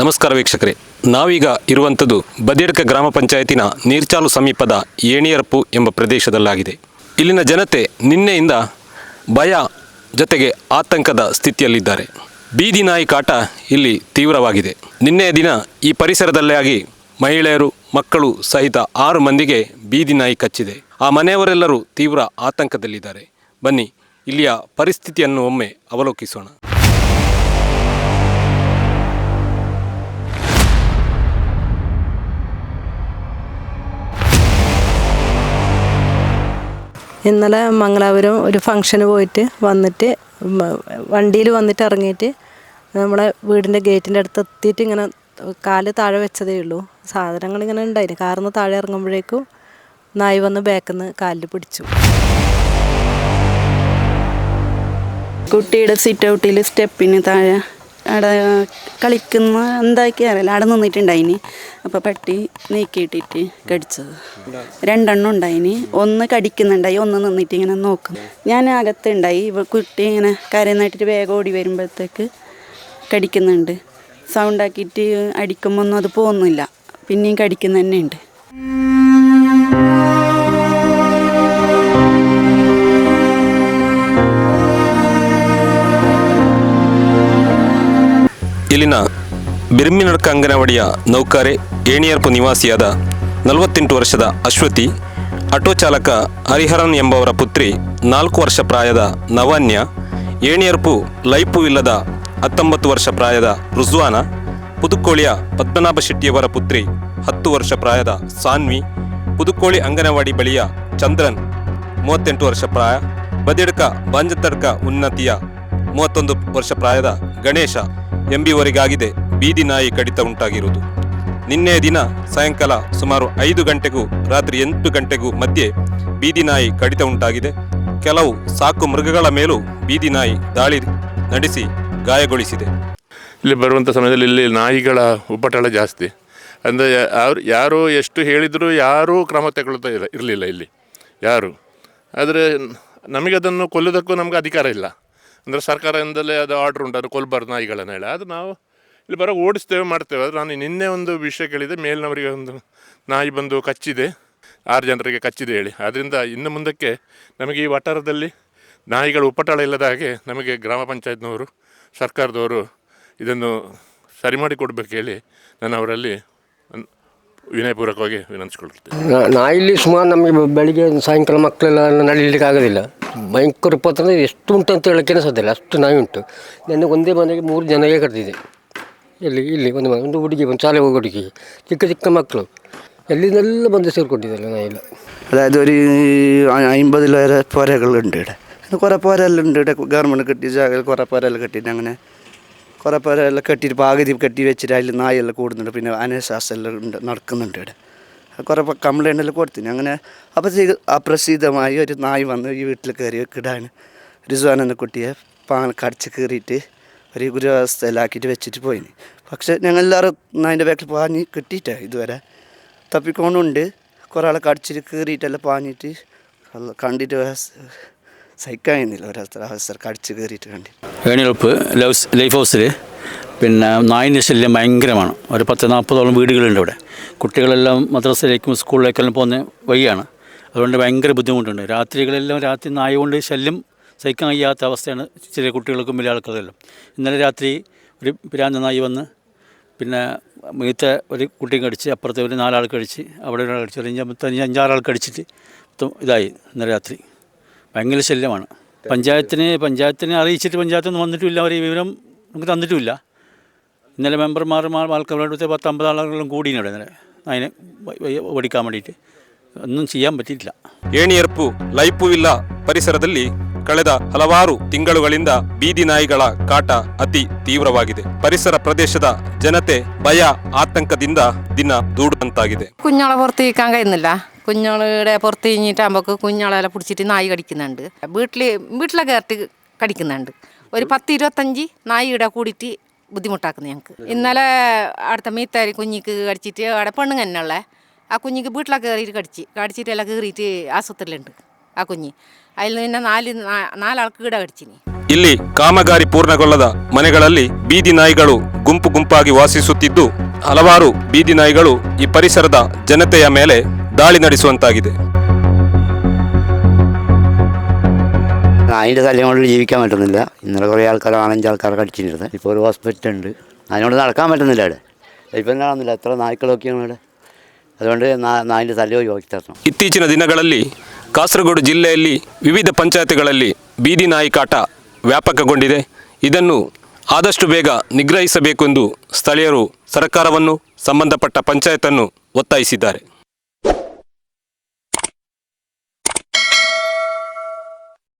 ನಮಸ್ಕಾರ ವೀಕ್ಷಕರೇ. ನಾವೀಗ ಇರುವಂಥದ್ದು ಬದಿಯಡ್ಕ ಗ್ರಾಮ ಪಂಚಾಯತಿನ ನೀರ್ಚಾಲು ಸಮೀಪದ ಏಣಿಯರಪ್ಪು ಎಂಬ ಪ್ರದೇಶದಲ್ಲಾಗಿದೆ. ಇಲ್ಲಿನ ಜನತೆ ನಿನ್ನೆಯಿಂದ ಭಯ ಜೊತೆಗೆ ಆತಂಕದ ಸ್ಥಿತಿಯಲ್ಲಿದ್ದಾರೆ. ಬೀದಿ ನಾಯಿ ಕಾಟ ಇಲ್ಲಿ ತೀವ್ರವಾಗಿದೆ. ನಿನ್ನೆಯ ದಿನ ಈ ಪರಿಸರದಲ್ಲೇ ಆಗಿ ಮಹಿಳೆಯರು, ಮಕ್ಕಳು ಸಹಿತ ಆರು ಮಂದಿಗೆ ಬೀದಿ ನಾಯಿ ಕಚ್ಚಿದೆ. ಆ ಮನೆಯವರೆಲ್ಲರೂ ತೀವ್ರ ಆತಂಕದಲ್ಲಿದ್ದಾರೆ. ಬನ್ನಿ, ಇಲ್ಲಿಯ ಪರಿಸ್ಥಿತಿಯನ್ನು ಒಮ್ಮೆ ಅವಲೋಕಿಸೋಣ. ഇന്നലെ മംഗലാപുരം ഒരു ഫംഗ്ഷന് പോയിട്ട് വന്നിട്ട് വണ്ടിയിൽ വന്നിട്ട് ഇറങ്ങിയിട്ട് നമ്മളെ വീടിന്റെ ഗേറ്റിന്റെ അടുത്ത് എത്തിയിട്ട് ഇങ്ങനെ കാൽ താഴെ വെച്ചതേ ഉള്ളൂ. സാധനങ്ങൾ ഇങ്ങനെ ഉണ്ടായി കാർന്ന് താഴെ ഇറങ്ങുമ്പോഴേക്കും നായി വന്ന് ബാക്കിൽ നിന്ന് കാലിൽ പിടിച്ചു. കുട്ടിയുടെ സിറ്റ് ഔട്ടിൽ സ്റ്റെപ്പിന് താഴെ അവിടെ കളിക്കുന്ന എന്താക്കി അറിയില്ല. അവിടെ നിന്നിട്ടുണ്ടായിന്. അപ്പോൾ പട്ടി നീക്കിയിട്ടിട്ട് കടിച്ചത്. രണ്ടെണ്ണം ഉണ്ടായിന്. ഒന്ന് കടിക്കുന്നുണ്ടായി ഒന്ന് നിന്നിട്ട് ഇങ്ങനെ നോക്കും. ഞാൻ അകത്തുണ്ടായി ഇവ കുട്ടി ഇങ്ങനെ കരയുന്നിട്ട് വേഗം ഓടി വരുമ്പോഴത്തേക്ക് കടിക്കുന്നുണ്ട്. സൗണ്ടാക്കിയിട്ട് അടിക്കുമ്പോൾ ഒന്നും അത് പോകുന്നില്ല. പിന്നെയും കടിക്കുന്നതന്നെ ഉണ്ട് ಇಲ್ಲಿನ ಬಿರ್ಮಿನಡ್ಕ ಅಂಗನವಾಡಿಯ ನೌಕರೆ ಏಣಿಯರ್ಪು ನಿವಾಸಿಯಾದ ನಲವತ್ತೆಂಟು ವರ್ಷದ ಅಶ್ವತಿ, ಆಟೋ ಚಾಲಕ ಹರಿಹರನ್ ಎಂಬವರ ಪುತ್ರಿ, ನಾಲ್ಕು ವರ್ಷ ಪ್ರಾಯದ ನವಾನ್ಯ ಏಣಿಯರ್ಪು ಲೈಪು ಇಲ್ಲದ ಹತ್ತೊಂಬತ್ತು ವರ್ಷ ಪ್ರಾಯದ ರುಜ್ವಾನ, ಪುದುಕೋಳಿಯ ಪದ್ಮನಾಭ ಶೆಟ್ಟಿಯವರ ಪುತ್ರಿ, ಹತ್ತು ವರ್ಷ ಪ್ರಾಯದ ಸಾನ್ವಿ, ಪುದುಕೋಳಿ ಅಂಗನವಾಡಿ ಬಳಿಯ ಚಂದ್ರನ್, ಮೂವತ್ತೆಂಟು ವರ್ಷ ಪ್ರಾಯ ಬದಿಡ್ಕ, ಬಾಂಜತಡ್ಕ ಉನ್ನತಿಯ ಮೂವತ್ತೊಂದು ವರ್ಷ ಪ್ರಾಯದ ಗಣೇಶ. ಎಂಬಿಯವರಿಗಾಗಿದೆ ಬೀದಿ ನಾಯಿ ಕಡಿತ ಉಂಟಾಗಿರುವುದು. ನಿನ್ನೆ ದಿನ ಸಾಯಂಕಾಲ ಸುಮಾರು ಐದು ಗಂಟೆಗೂ, ರಾತ್ರಿ ಎಂಟು ಗಂಟೆಗೂ ಮಧ್ಯೆ ಬೀದಿ ನಾಯಿ ಕಡಿತ ಉಂಟಾಗಿದೆ. ಕೆಲವು ಸಾಕು ಮೃಗಗಳ ಮೇಲೂ ಬೀದಿ ನಾಯಿ ದಾಳಿ ನಡೆಸಿ ಗಾಯಗೊಳಿಸಿದೆ. ಇಲ್ಲಿ ಬರುವಂಥ ಸಮಯದಲ್ಲಿ ಇಲ್ಲಿ ನಾಯಿಗಳ ಉಪಟಳ ಜಾಸ್ತಿ. ಅಂದರೆ ಅವ್ರು ಯಾರು ಎಷ್ಟು ಹೇಳಿದರೂ ಯಾರೂ ಕ್ರಮ ತಗೊಳ್ತಾ ಇರಲಿಲ್ಲ ಇಲ್ಲಿ. ಯಾರು? ಆದರೆ ನಮಗೆ ಅದನ್ನು ಕೊಲ್ಲೋದಕ್ಕೂ ನಮಗೆ ಅಧಿಕಾರ ಇಲ್ಲ. ಅಂದರೆ ಸರ್ಕಾರದಿಂದಲೇ ಅದು ಆರ್ಡ್ರ್ ಉಂಟು, ಅದು ಕೊಲ್ಬಾರ್ದು ನಾಯಿಗಳನ್ನ ಹೇಳಿ. ಅದು ನಾವು ಇಲ್ಲಿ ಬರೋ ಓಡಿಸ್ತೇವೆ, ಮಾಡ್ತೇವೆ. ಆದರೆ ನಾನು ನಿನ್ನೆ ಒಂದು ವಿಷಯ ಕೇಳಿದೆ, ಮೇಲಿನವರಿಗೆ ಒಂದು ನಾಯಿ ಬಂದು ಕಚ್ಚಿದೆ, ಆರು ಜನರಿಗೆ ಕಚ್ಚಿದೆ ಹೇಳಿ. ಆದ್ದರಿಂದ ಇನ್ನು ಮುಂದಕ್ಕೆ ನಮಗೆ ಈ ವಠಾರದಲ್ಲಿ ನಾಯಿಗಳ ಉಪಟಳ ಇಲ್ಲದ ಹಾಗೆ ನಮಗೆ ಗ್ರಾಮ ಪಂಚಾಯತ್ನವರು, ಸರ್ಕಾರದವರು ಇದನ್ನು ಸರಿ ಮಾಡಿ ಕೊಡಬೇಕು ಹೇಳಿ ನಾನು ಅವರಲ್ಲಿ ವಿನಯಪೂರ್ವಕವಾಗಿ ವಿನಂತಿಸ್ಕೊಳ್ತೇನೆ. ನಾಯಿಲಿ ಇಲ್ಲಿ ಸುಮಾರು ನಮಗೆ ಬೆಳಿಗ್ಗೆ ಸಾಯಂಕಾಲ ಮಕ್ಕಳೆಲ್ಲ ನಡೀಲಿಕ್ಕೆ ಆಗೋದಿಲ್ಲ ಭಯಂಕರ ಉಪದ್ರ ಅಂದರೆ ಎಷ್ಟು ಉಂಟು ಅಂತ ಹೇಳೋಕ್ಕೇ ಸಾಧ್ಯ ಇಲ್ಲ ಅಷ್ಟು ನಾಯಿ ಉಂಟು ನನಗೆ ಒಂದೇ ಮನೆಗೆ ಮೂರು ಜನಗೆ ಕರೆದಿದೆ ಇಲ್ಲಿ ಇಲ್ಲಿ ಒಂದು ಮನೆ ಒಂದು ಹುಡುಗಿ ಒಂದು ಶಾಲೆ ಹೋಗೋ ಹುಡುಗಿ ಚಿಕ್ಕ ಚಿಕ್ಕ ಮಕ್ಕಳು ಎಲ್ಲಿಂದೆಲ್ಲ ಬಂದು ಸೇರಿಕೊಂಡಿದ್ದಾರೆ ನಾಯಿ ಎಲ್ಲ അതായത് ഒരു അ- അമ്പതിലേറെ പുരകളുണ്ട് ഇവിടെ അങ്ങനെ കുറേ പുരയെല്ലാം ഉണ്ട് ഇവിടെ ഗവൺമെൻറ് കെട്ടിയ ജാഗയിൽ കുറേ പുരയെല്ലാം കെട്ടിയിട്ട് അങ്ങനെ കുറേ പുരയെല്ലാം കെട്ടിയിട്ട് പകുതി കെട്ടി വെച്ചിട്ട് അതിൽ നായെല്ലാം കൂടുന്നുണ്ട് പിന്നെ അനശ്വാസമെല്ലാം ഉണ്ട് നടക്കുന്നുണ്ട് ഇവിടെ കുറേ കംപ്ലൈന്റ് എല്ലാം കൊടുത്തിന് അങ്ങനെ അപ്പോഴത്തേക്ക് അപ്രസീതമായി ഒരു നായ് വന്ന് ഈ വീട്ടിൽ കയറി കിടാൻ റിസ്വാൻ എന്ന കുട്ടിയെ പാൽ കടിച്ച് കയറിയിട്ട് ഒരു ഗുരുവസ്ഥയിലാക്കിയിട്ട് വെച്ചിട്ട് പോയിന്. പക്ഷേ ഞങ്ങൾ എല്ലാവരും നായിന്റെ ബാക്കിൽ പാഞ്ഞ് കിട്ടിയിട്ടാ ഇതുവരെ. തപ്പിക്കൊണ്ടുണ്ട് കുറേ ആളെ കടിച്ചിട്ട് കീറിയിട്ടെല്ലാം പാഞ്ഞിട്ട് കണ്ടിട്ട് സഹിക്കാനില്ല ഒരവസ്ഥ അവസ്ഥ കടിച്ച് കയറിയിട്ട് കണ്ടി വേണിയുറപ്പ് ലൈഫ് ഹൗസിൽ പിന്നെ നായിന്റെ ശല്യം ഭയങ്കരമാണ്. ഒരു പത്ത് നാൽപ്പതോളം വീടുകളുണ്ട് ഇവിടെ. കുട്ടികളെല്ലാം മദ്രസയിലേക്കും സ്കൂളിലേക്കെല്ലാം പോകുന്ന വഴിയാണ്. അതുകൊണ്ട് ഭയങ്കര ബുദ്ധിമുട്ടുണ്ട്. രാത്രികളെല്ലാം രാത്രി നായകൊണ്ട് ശല്യം സഹിക്കാൻ കഴിയാത്ത അവസ്ഥയാണ് ചെറിയ കുട്ടികൾക്കും വലിയ ആൾക്കാരെല്ലാം ഇന്നലെ രാത്രി ഒരു പിരാന്ത നായി വന്ന് പിന്നെ മികത്ത ഒരു കുട്ടിയും കടിച്ച് അപ്പുറത്തെ ഒരു നാലാൾ കടിച്ച് അവിടെ ഒരാൾ കടിച്ച് ഒരു അഞ്ച് അഞ്ചാറാൾ കടിച്ചിട്ട് ഇതായി ഇന്നലെ രാത്രി. ഭയങ്കര ശല്യമാണ്. പഞ്ചായത്തിന് പഞ്ചായത്തിനെ അറിയിച്ചിട്ട് പഞ്ചായത്തൊന്നും വന്നിട്ടുമില്ല അവർ ഈ വിവരം നമുക്ക് തന്നിട്ടുമില്ല. ഇന്നലെ മെമ്പർമാർ ആൾക്കാരുടെ പത്ത് അമ്പത് ആളുകളും കൂടിയാണ് ഇവിടെ ഇന്നലെ അതിനെ വ- വ- ഓടിക്കാൻ വേണ്ടിയിട്ട് ഒന്നും ചെയ്യാൻ പറ്റിയിട്ടില്ല ಏಣಿಯರ್ಪು ಲೈಪು ಇಲ್ಲ ಪರಿಸರದಲ್ಲಿ ಕಳೆದ ಹಲವಾರು ತಿಂಗಳುಗಳಿಂದ ಬೀದಿ ನಾಯಿಗಳ ಕಾಟ ಅತಿ ತೀವ್ರವಾಗಿದೆ ಪರಿಸರ ಪ್ರದೇಶದ ಜನತೆ ಭಯ ಆತಂಕದಿಂದ ದಿನ ದೂಡುವಂತಾಗಿದೆ കുഞ്ഞോളെ പുറത്തേക്കാൻ കഴിയുന്നില്ല കുഞ്ഞോളുടെ പുറത്ത് കഴിഞ്ഞിട്ടാകുമ്പോൾ കുഞ്ഞോളെല്ലാം പിടിച്ചിട്ട് നായി കടിക്കുന്നുണ്ട് വീട്ടിൽ വീട്ടിലെ കയറിട്ട് കടിക്കുന്നുണ്ട് ഒരു പത്ത് ഇരുപത്തഞ്ച് നായിയുടെ കൂടിയിട്ട് ബുദ്ധിമുട്ടാക്കുന്നു ഞങ്ങൾക്ക് ഇന്നലെ അടുത്ത മീത്താരി കുഞ്ഞിക്ക് കടിച്ചിട്ട് അവിടെ പെണ്ണുങ്ങ തന്നെയുള്ള ആ കുഞ്ഞിക്ക് വീട്ടിലെ കയറിയിട്ട് കടിച്ച് കടിച്ചിട്ട് എല്ലാം കയറിയിട്ട് ആശുപത്രിയിലുണ്ട് ആ കുഞ്ഞ് അതിൽ നിന്ന് നാല് നാ- നാലാൾക്ക് കീട കടിച്ചിനി ಇಲ್ಲಿ ಕಾಮಗಾರಿ ಪೂರ್ಣಗೊಳ್ಳದ ಮನೆಗಳಲ್ಲಿ ಬೀದಿ ನಾಯಿಗಳು ಗುಂಪು ಗುಂಪಾಗಿ ವಾಸಿಸುತ್ತಿದ್ದು ಹಲವಾರು ಬೀದಿ ನಾಯಿಗಳು ಈ ಪರಿಸರದ ಜನತೆಯ ಮೇಲೆ ದಾಳಿ ನಡೆಸುವಂತಾಗಿದೆ അതിൻ്റെ ശല്യം കൊണ്ട് ജീവിക്കാൻ പറ്റുന്നില്ല ഇന്നലെ കുറേ ആൾക്കാർ നാലഞ്ച് ആൾക്കാർ കടിച്ചിരുന്നത് ഇപ്പോൾ ഒരു ഹോസ്പിറ്റൽ ഉണ്ട് അതിനോട് നടക്കാൻ പറ്റുന്നില്ല ഇവിടെ ഇപ്പം കാണുന്നില്ല എത്ര നായ്ക്കളൊക്കെയാണ് ഇവിടെ അതുകൊണ്ട് നാ- നായിൻ്റെ ശല്യം ഒഴിവാക്കി തരണം ಇತ್ತೀಚಿನ ದಿನಗಳಲ್ಲಿ ಕಾಸರಗೋಡು ಜಿಲ್ಲೆಯಲ್ಲಿ ವಿವಿಧ ಪಂಚಾಯತಿಗಳಲ್ಲಿ ಬೀದಿ ನಾಯಿ ಕಾಟ ವ್ಯಾಪಕಗೊಂಡಿದೆ ಇದನ್ನು ಆದಷ್ಟು ಬೇಗ ನಿಗ್ರಹಿಸಬೇಕೆಂದು ಸ್ಥಳೀಯರು ಸರ್ಕಾರವನ್ನು ಸಂಬಂಧಪಟ್ಟ ಪಂಚಾಯತನ್ನು ಒತ್ತಾಯಿಸಿದ್ದಾರೆ